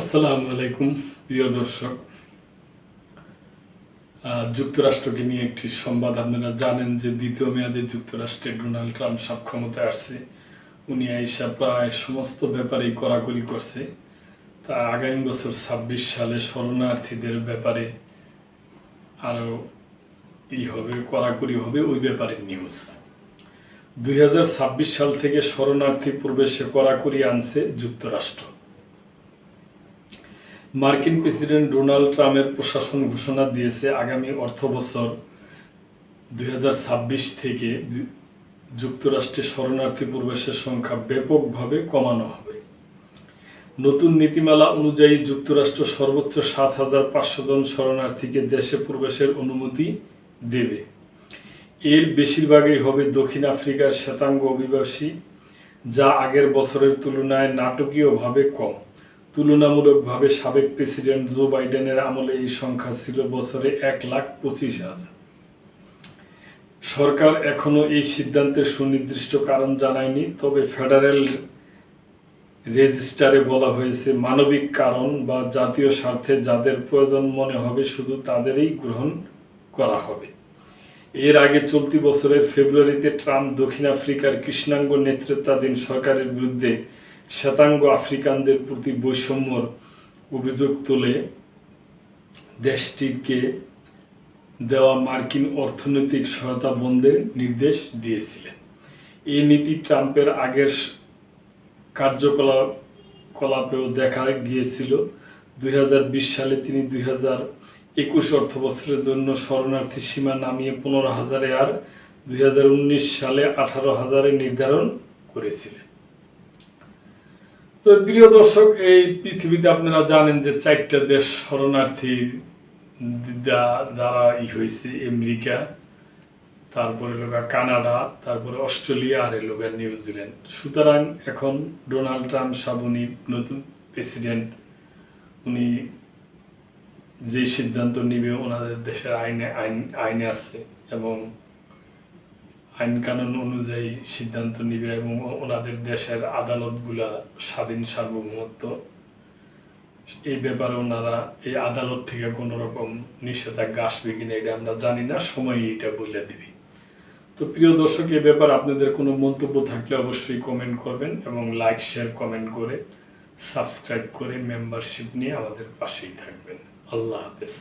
আসসালামু আলাইকুম, প্রিয় দর্শক। যুক্তরাষ্ট্রকে নিয়ে একটি সংবাদ আপনারা জানেন যে দ্বিতীয় মেয়াদে যুক্তরাষ্ট্রে ডোনাল্ড ট্রাম্প সব ক্ষমতায় আসছে। উনি আইসা প্রায় সমস্ত ব্যাপারেই কড়াকড়ি করছে। তা আগামী বছর ছাব্বিশ সালে শরণার্থীদের ব্যাপারে আরও ই হবে, কড়াকড়ি হবে ওই ব্যাপারে নিউজ দুই হাজার ছাব্বিশ সাল থেকে শরণার্থী প্রবেশে কড়াকড়ি আনছে যুক্তরাষ্ট্র। মার্কিন প্রেসিডেন্ট ডোনাল্ড ট্রাম্পের প্রশাসন ঘোষণা দিয়েছে আগামী অর্থ বছর দুই হাজার ছাব্বিশ থেকে যুক্তরাষ্ট্রে শরণার্থী প্রবেশের সংখ্যা ব্যাপকভাবে কমানো হবে। নতুন নীতিমালা অনুযায়ী যুক্তরাষ্ট্র সর্বোচ্চ সাত হাজার পাঁচশো জন শরণার্থীকে দেশে প্রবেশের অনুমতি দেবে। এর বেশিরভাগই হবে দক্ষিণ আফ্রিকার শ্বেতাঙ্গ অভিবাসী, যা আগের বছরের তুলনায় নাটকীয়ভাবে কম। তুলনামূলকভাবে সাবেক প্রেসিডেন্ট জো বাইডেনের আমলে এই সংখ্যা ছিল বছরে এক লাখ পঁচিশ হাজার। সরকার এখনও এই সিদ্ধান্তের সুনির্দিষ্ট কারণ জানায়নি, তবে ফেডারেল রেজিস্টারে বলা হয়েছে মানবিক কারণ বা জাতীয় স্বার্থে যাদের প্রয়োজন মনে হবে শুধু তাদেরই গ্রহণ করা হবে। এর আগে চলতি বছরের ফেব্রুয়ারিতে ট্রাম্প দক্ষিণ আফ্রিকার কৃষ্ণাঙ্গ নেতৃত্বাধীন সরকারের বিরুদ্ধে শ্বেতাঙ্গ আফ্রিকানদের প্রতি বৈষম্যর অভিযোগ তুলে দেশটিকে দেওয়া মার্কিন অর্থনৈতিক সহায়তা বন্ধের নির্দেশ দিয়েছিলেন। এই নীতি ট্রাম্পের আগের কার্যকলাপ কলাপেও দেখা গিয়েছিল। দুই হাজার বিশ সালে তিনি দুই একুশ অর্থ বছরের জন্য শরণার্থী সীমা নামিয়ে পনেরো হাজারে আর দুই হাজার উনিশ সালে আঠারো হাজারে নির্ধারণ করেছিলেন। তো প্রিয় দর্শক, এই পৃথিবীতে আপনারা জানেন যে চারটা দেশ শরণার্থী যারা ই হয়েছে, আমেরিকা, তারপরে লোকা কানাডা, তারপরে অস্ট্রেলিয়া, আর লোকা নিউজিল্যান্ড। সুতরাং এখন ডোনাল্ড ট্রাম্প সাবুনি নতুন প্রেসিডেন্ট, উনি যে সিদ্ধান্ত নিবে, ওনাদের দেশের আইনে, আইন, আইনে আছে এবং আইন কানুন অনুযায়ী সিদ্ধান্ত নিবে এবং ওনাদের দেশের আদালতগুলা স্বাধীন সার্বভৌমত্ব। এই ব্যাপারে ওনারা এই আদালত থেকে কোনো রকম নিষেধাজ্ঞা আসবে কিনা এটা আমরা জানি না সময় এটা বলে দিবি। তো প্রিয় দর্শক, এ ব্যাপারে আপনাদের কোনো মন্তব্য থাকলে অবশ্যই কমেন্ট করবেন এবং লাইক শেয়ার কমেন্ট করে সাবস্ক্রাইব করে মেম্বারশিপ নিয়ে আমাদের পাশেই থাকবেন। আল্লাহ হাফেজ।